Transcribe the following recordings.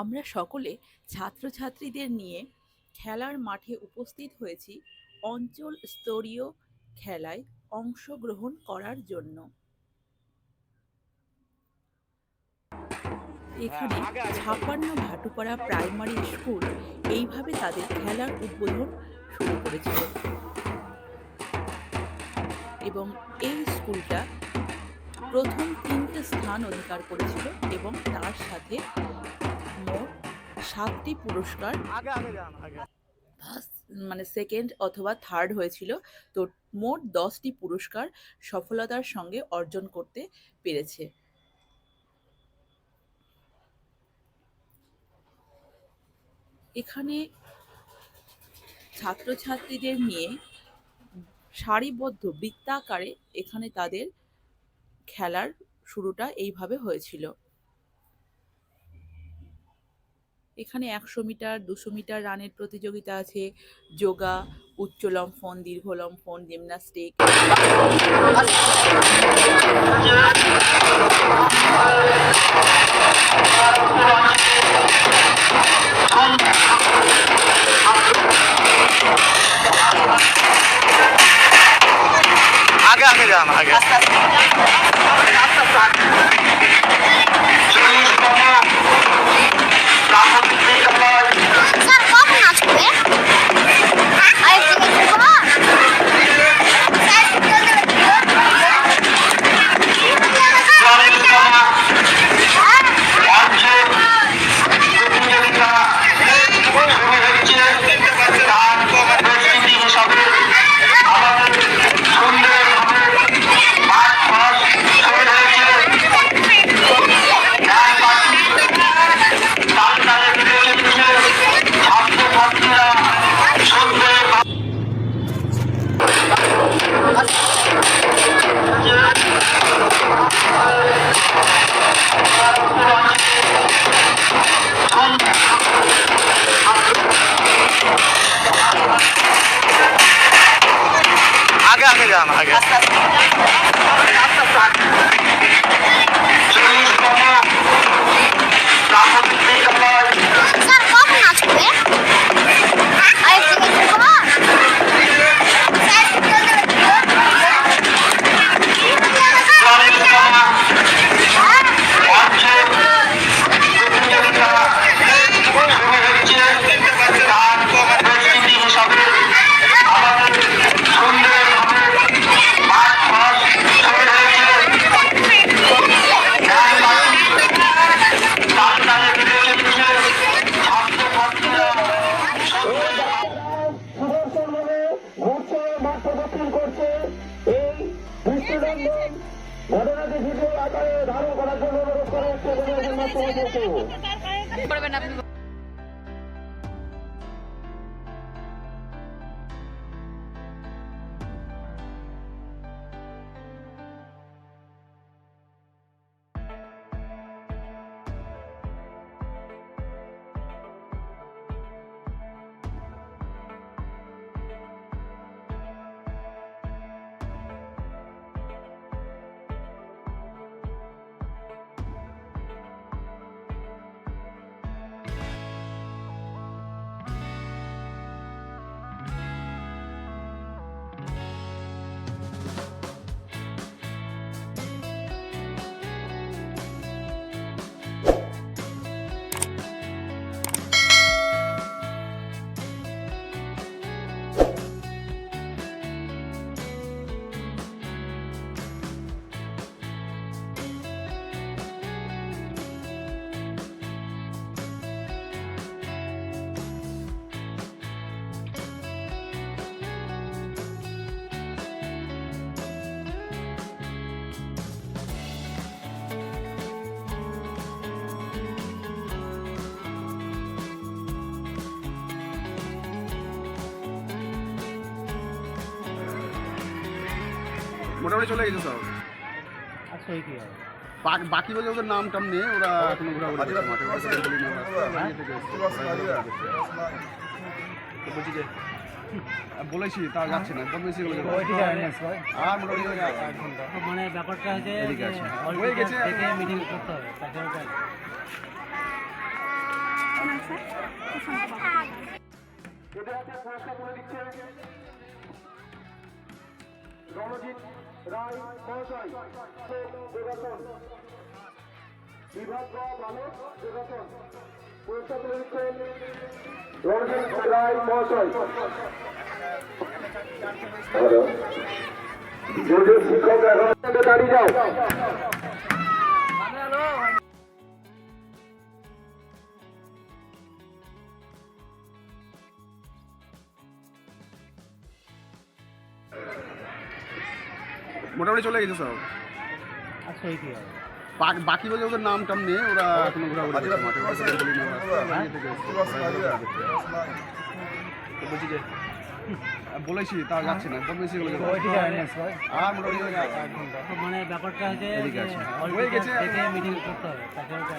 আমরা সকলে ছাত্রছাত্রীদের নিয়ে খেলার মাঠে উপস্থিত হয়েছি অঞ্চল স্তরীয় খেলায় অংশগ্রহণ করার জন্য। এখানে ছাপান্ন ভাটুপাড়া প্রাইমারি স্কুল এইভাবে তাদের খেলার উদ্বোধন শুরু করেছিল। এবং এই স্কুলটা প্রথম তিনটে স্থান অধিকার করেছিল এবং তার সাথে সাতটি পুরস্কার। ফার্স্ট মানে সেকেন্ড অথবা থার্ড হয়েছিল। তো মোট দশটি পুরস্কার সফলতার সঙ্গে অর্জন করতে পেরেছে। এখানে ছাত্রছাত্রীদের নিয়ে সারিবদ্ধ বৃত্তাকারে এখানে তাদের খেলার শুরুটা এইভাবে হয়েছিল। এখানে একশো মিটার দুশো মিটার রানের প্রতিযোগিতা আছে। যোগা উচ্চ লম্ফন দীর্ঘ লম্ফন জিমনাস্টিক। আগে আগে। যান আগে Merci. মোটামুটি চলে গেছে সব। আচ্ছা এই কি হবে? বাকি বলে ওদের নাম টাম নিয়ে ওরা এখনও ঘোরাঘুরি করছে মাঠে বলি থেকে এসছে। তো বলছি যে বলেছি তা যাচ্ছে না। ওইটি অ্যারেঞ্জ হয়। আর মোটামুটি ঘণ্টা তো মানে ব্যাপারটা হচ্ছে হয়ে গেছে। মিটিং করতে হবে। পুরস্কার দিচ্ছে রণজিৎ রায় মহাশয় যোগাসন। বিভাগ ভালো যোগাসন। পুরস্কার তুলে দিচ্ছেন রায় মহাশয়। শিক্ষক এখন দাঁড়িয়ে যাও মোটামুটি চলে গেছে সব কি হবে বাকি- বলে ওদের নাম টাম নেই ওরা এখনও ঘোরাঘুরি ইয়ে বলছি যে বলেছি তা যাচ্ছে না হয়ে না সবাই আর মোটামুটি মানে ব্যাপারটা হচ্ছে হয়ে গেছে, মিটিং করতে হবে তাছাড়া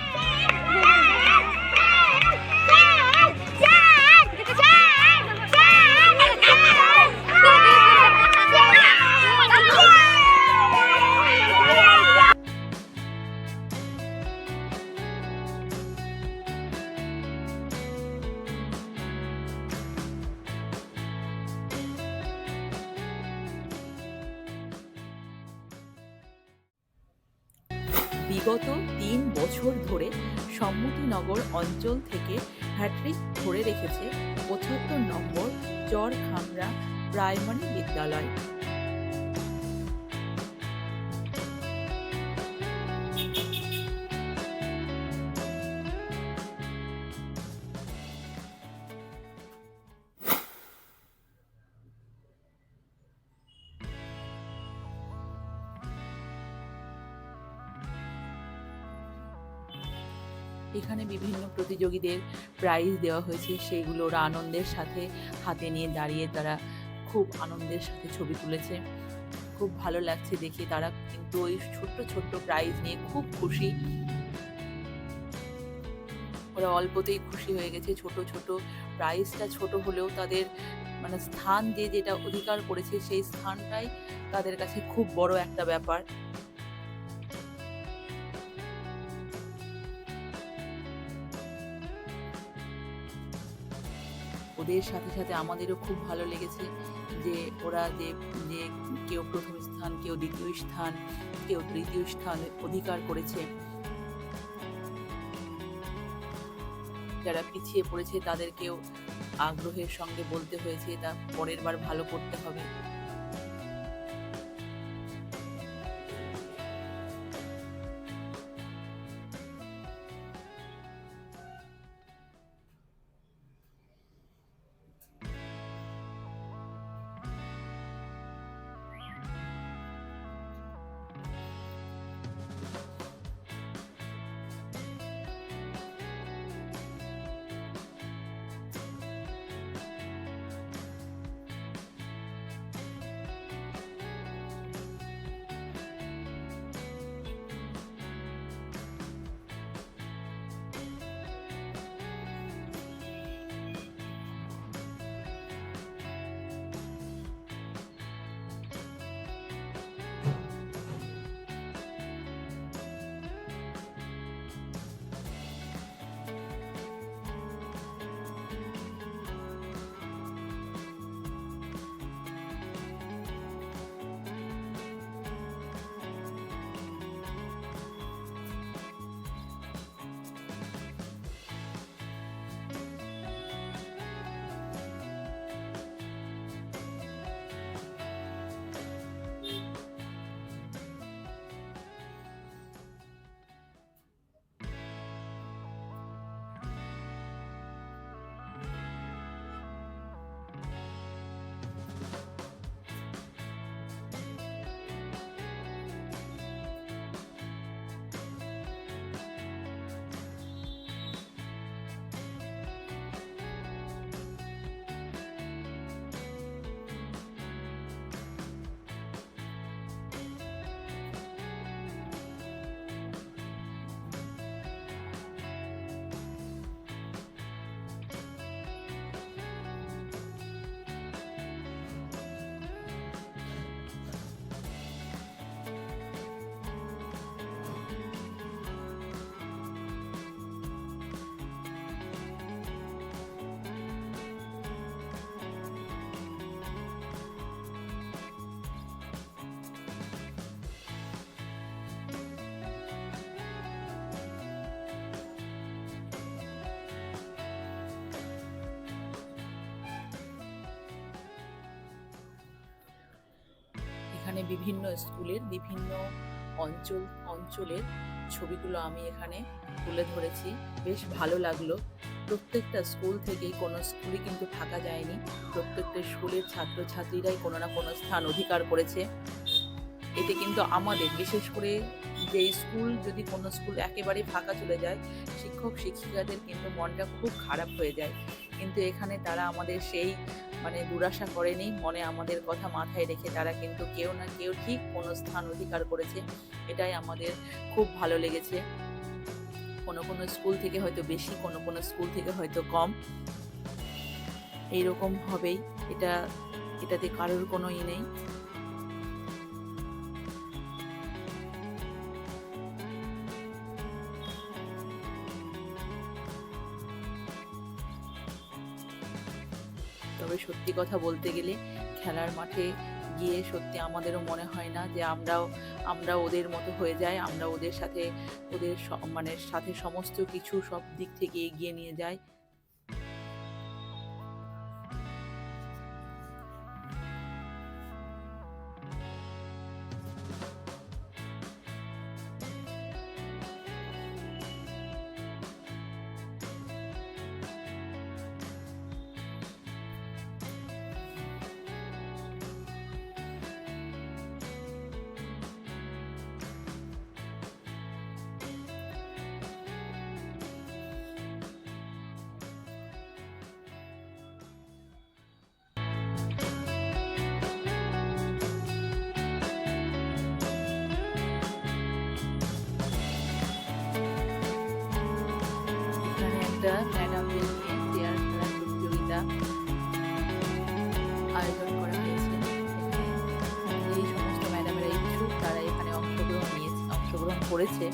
তিন বছর ধরে সম্মতিনগর অঞ্চল থেকে হ্যাট্রিক ধরে রেখেছে পঁচাত্তর নম্বর চর খামরা প্রাইমারি বিদ্যালয়। এখানে বিভিন্ন প্রতিযোগীদের প্রাইজ দেওয়া হয়েছে। সেগুলো ওরা আনন্দের সাথে হাতে নিয়ে দাঁড়িয়ে তারা খুব আনন্দের সাথে ছবি তুলেছে। খুব ভালো লাগছে দেখে। তারা কিন্তু ওই ছোট্ট ছোট্ট প্রাইজ নিয়ে খুব খুশি। ওরা অল্পতেই খুশি হয়ে গেছে। ছোট ছোট প্রাইজটা ছোট হলেও তাদের মানে স্থান যে, যেটা অধিকার করেছে, সেই স্থানটাই তাদের কাছে খুব বড় একটা ব্যাপার। ওদের সাথে সাথে আমাদেরও খুব ভালো লেগেছে যে ওরা যে যে কেউ প্রথম স্থান, কেউ দ্বিতীয় স্থান, কেউ তৃতীয় স্থান অধিকার করেছে। যারা পিছিয়ে পড়েছে তাদেরকেও আগ্রহের সঙ্গে বলতে হয়েছে তা পরের বার ভালো করতে হবে। এখানে বিভিন্ন স্কুলের বিভিন্ন অঞ্চল, অঞ্চলের ছবিগুলো আমি এখানে তুলে ধরেছি। বেশ ভালো লাগল। প্রত্যেকটা স্কুল থেকেই কোনো স্কুলই কিন্তু ফাঁকা যায়নি। প্রত্যেকটা স্কুলের ছাত্রছাত্রীরাই কোনো না কোনো স্থান অধিকার করেছে। এতে কিন্তু আমাদের, বিশেষ করে যে স্কুল যদি কোনো স্কুল একেবারে ফাঁকা চলে যায়, শিক্ষক, শিক্ষিকাদের কিন্তু মনটা খুব খারাপ হয়ে যায়। কিন্তু এখানে তারা আমাদের সেই মানে দুরাশা করেনি। মনে আমাদের কথা মাথায় রেখে তারা কিন্তু কেউ না কেউ ঠিক কোনো স্থান অধিকার করেছে। এটাই আমাদের খুব ভালো লেগেছে। কোনো কোনো স্কুল থেকে হয়তো বেশি, কোনো কোনো স্কুল থেকে হয়তো কম। এইরকম হবেই। এটা, এটাতে কারোর কোনো ই নেই। তবে সত্যি কথা বলতে গেলে। খেলার মাঠে গিয়ে সত্যি আমাদেরও মনে হয় না যে আমরাও, আমরা ওদের মতো হয়ে যাই, আমরা ওদের সাথে, ওদের মানে সাথে সমস্ত কিছু সব দিক থেকে এগিয়ে নিয়ে যাই। একটা ম্যাডামদের নিয়ে চেয়ার খেলার প্রতিযোগিতা আয়োজন করা হয়েছে এই সমস্ত ম্যাডামেরা ইচ্ছুক তারা এখানে অংশগ্রহণ নিয়েছে অংশগ্রহণ করেছে।